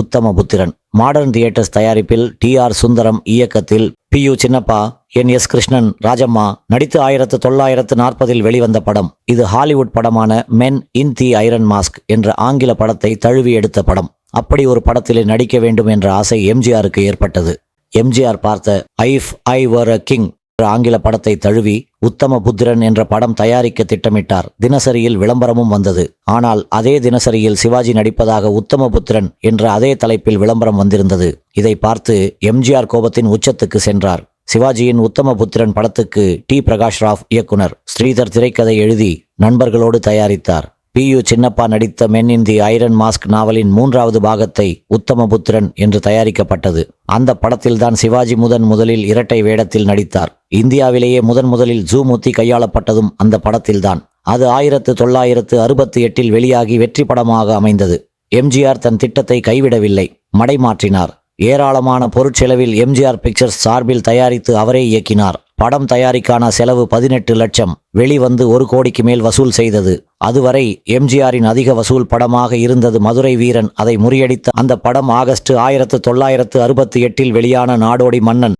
உத்தம Puthiran. Modern theatres தயாரிப்பில் T R Sundaram இயக்கத்தில் P U Chinnappa N S Krishnan Rajamma நடித்து ஆயிரத்து தொள்ளாயிரத்து நாற்பதில் வெளிவந்த படம். இது ஹாலிவுட் படமான Man in the Iron Mask என்ற ஆங்கில படத்தை தழுவி எடுத்த படம். அப்படி ஒரு படத்திலே நடிக்க வேண்டும் என்ற ஆசை எம்ஜிஆருக்கு ஏற்பட்டது. எம்ஜிஆர் பார்த்த ஐஃப் ஐ வர் அ கிங் ஆங்கில படத்தை தழுவி உத்தம புத்திரன் என்ற படம் தயாரிக்க திட்டமிட்டார். தினசரியில் விளம்பரமும் வந்தது. ஆனால் அதே தினசரியில் சிவாஜி நடிப்பதாக உத்தம புத்திரன் என்ற அதே தலைப்பில் விளம்பரம் வந்திருந்தது. இதை பார்த்து எம்ஜிஆர் கோபத்தின் உச்சத்துக்கு சென்றார். சிவாஜியின் உத்தம புத்திரன் படத்துக்கு டி பிரகாஷ் ராவ் இயக்குனர். ஸ்ரீதர் திரைக்கதை எழுதி நண்பர்களோடு தயாரித்தார். பி யு சின்னப்பா நடித்த Man in the Iron Mask நாவலின் மூன்றாவது பாகத்தை உத்தமபுத்திரன் என்று தயாரிக்கப்பட்டது. அந்த படத்தில்தான் சிவாஜி முதன் முதலில் இரட்டை வேடத்தில் நடித்தார். இந்தியாவிலேயே முதன் முதலில் ஜூமுத்தி கையாளப்பட்டதும் அந்த படத்தில்தான். அது ஆயிரத்து தொள்ளாயிரத்து அறுபத்தி எட்டில் வெளியாகி வெற்றி படமாக அமைந்தது. எம்ஜிஆர் தன் திட்டத்தை கைவிடவில்லை மடைமாற்றினார் ஏராளமான பொருட்செலவில் எம்ஜிஆர் பிக்சர்ஸ் சார்பில் தயாரித்து அவரே இயக்கினார். படம் தயாரிக்கான செலவு பதினெட்டு லட்சம். வெளிவந்து ஒரு கோடிக்கு மேல் வசூல் செய்தது. அதுவரை எம்ஜிஆரின் அதிக வசூல் படமாக இருந்தது மதுரை வீரன். அதை முறியடித்த அந்த படம் ஆகஸ்ட் ஆயிரத்து தொள்ளாயிரத்து அறுபத்தி எட்டில் வெளியான நாடோடி மன்னன்.